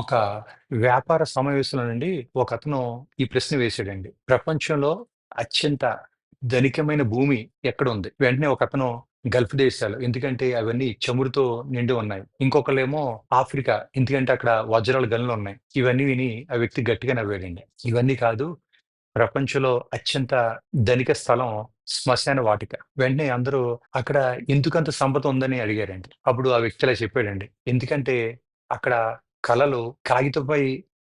ఒక వ్యాపార సమావేశంలో నుండి ఒకతను ఈ ప్రశ్న వేసాడండి. ప్రపంచంలో అత్యంత ధనికమైన భూమి ఎక్కడ ఉంది వెంటనే ఒక అతను గల్ఫ్ దేశాలు. ఎందుకంటే అవన్నీ చమురుతో నిండి ఉన్నాయి. ఇంకొకళ్ళేమో ఆఫ్రికా. ఎందుకంటే అక్కడ వజ్రాల గనులున్నాయి. ఇవన్నీ విని ఆ వ్యక్తి గట్టిగా నవ్వాడండి. ఇవన్నీ కాదు ప్రపంచంలో అత్యంత ధనిక స్థలం శ్మశాన వాటిక. వెంటనే అందరూ అక్కడ ఎందుకంత సంపద ఉందని అడిగారండి. అప్పుడు ఆ వ్యక్తి ఇలా చెప్పాడండి. ఎందుకంటే అక్కడ కళలు కాగితంపై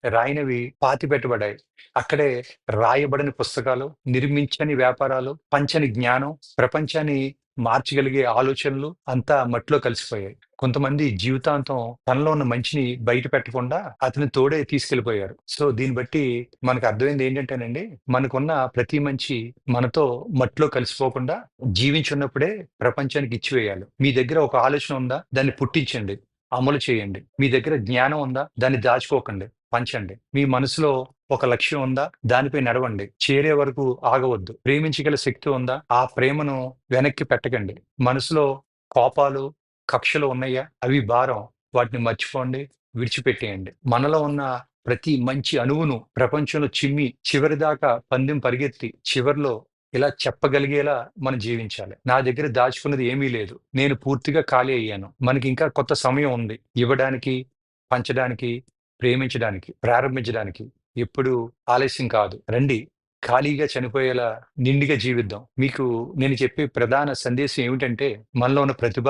రాయినవి పాతి పెట్టబడ్డాయి అక్కడే రాయబడని పుస్తకాలు, నిర్మించని వ్యాపారాలు, పంచని జ్ఞానం, ప్రపంచాన్ని మార్చగలిగే ఆలోచనలు అంతా మట్టిలో కలిసిపోయాయి. కొంతమంది జీవితాంతం తనలో ఉన్న మంచిని బయట పెట్టకుండా అతని తోడే తీసుకెళ్ళిపోయారు. సో దీన్ని బట్టి మనకు అర్థమైంది ఏంటంటేనండి, మనకున్న ప్రతి మంచి మనతో మట్టిలో కలిసిపోకుండా జీవించున్నప్పుడే ప్రపంచానికి ఇచ్చివేయాలి. మీ దగ్గర ఒక ఆలోచన ఉందా? దాన్ని పుట్టించండి. అమలు చేయండి. మీ దగ్గర జ్ఞానం ఉందా? దాన్ని దాచుకోకండి. పంచండి. మీ మనసులో ఒక లక్ష్యం ఉందా? దానిపై నడవండి. చేరే వరకు ఆగవద్దు. ప్రేమించగల శక్తి ఉందా? ఆ ప్రేమను వెనక్కి పెట్టకండి. మనసులో కోపాలు, కక్షలు ఉన్నాయా? అవి భారం. వాటిని మర్చిపోండి. విడిచిపెట్టేయండి. మనలో ఉన్న ప్రతి మంచి అణువును ప్రపంచంలో చిమ్మి చివరిదాకా పందెం పరిగెత్తి చివరిలో ఇలా చెప్పగలిగేలా మనం జీవించాలి. నా దగ్గర దాచుకున్నది ఏమీ లేదు. నేను పూర్తిగా ఖాళీ అయ్యాను. మనకి ఇంకా కొత్త సమయం ఉంది. ఇవ్వడానికి, పంచడానికి, ప్రేమించడానికి, ప్రారంభించడానికి ఎప్పుడు ఆలస్యం కాదు. రండి ఖాళీగా చనిపోయేలా నిండిగా జీవిద్దాం. మీకు నేను చెప్పే ప్రధాన సందేశం ఏమిటంటే మనలో ఉన్న ప్రతిభ,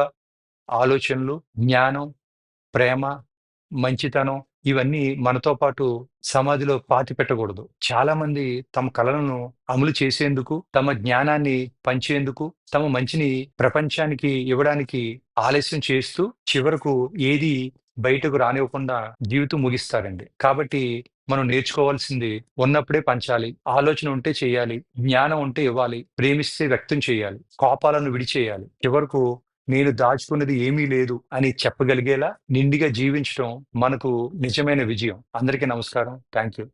ఆలోచనలు, జ్ఞానం, ప్రేమ, మంచితనం ఇవన్నీ మనతో పాటు సమాధిలో పాతిపెట్టకూడదు. చాలా మంది తమ కళలను అమలు చేసేందుకు, తమ జ్ఞానాన్ని పంచేందుకు, తమ మంచిని ప్రపంచానికి ఇవ్వడానికి ఆలస్యం చేస్తూ చివరకు ఏది బయటకు రానివ్వకుండా జీవితం ముగిస్తారండి. కాబట్టి మనం నేర్చుకోవాల్సింది ఉన్నప్పుడే పంచాలి. ఆలోచన ఉంటే చేయాలి. జ్ఞానం ఉంటే ఇవ్వాలి. ప్రేమిస్తే వ్యక్తం చేయాలి. కోపాలను విడిచేయాలి. చివరకు నేను దాచుకున్నది ఏమీ లేదు అని చెప్పగలిగేలా నిండిగా జీవించడం మనకు నిజమైన విజయం. అందరికీ నమస్కారం. Thank you.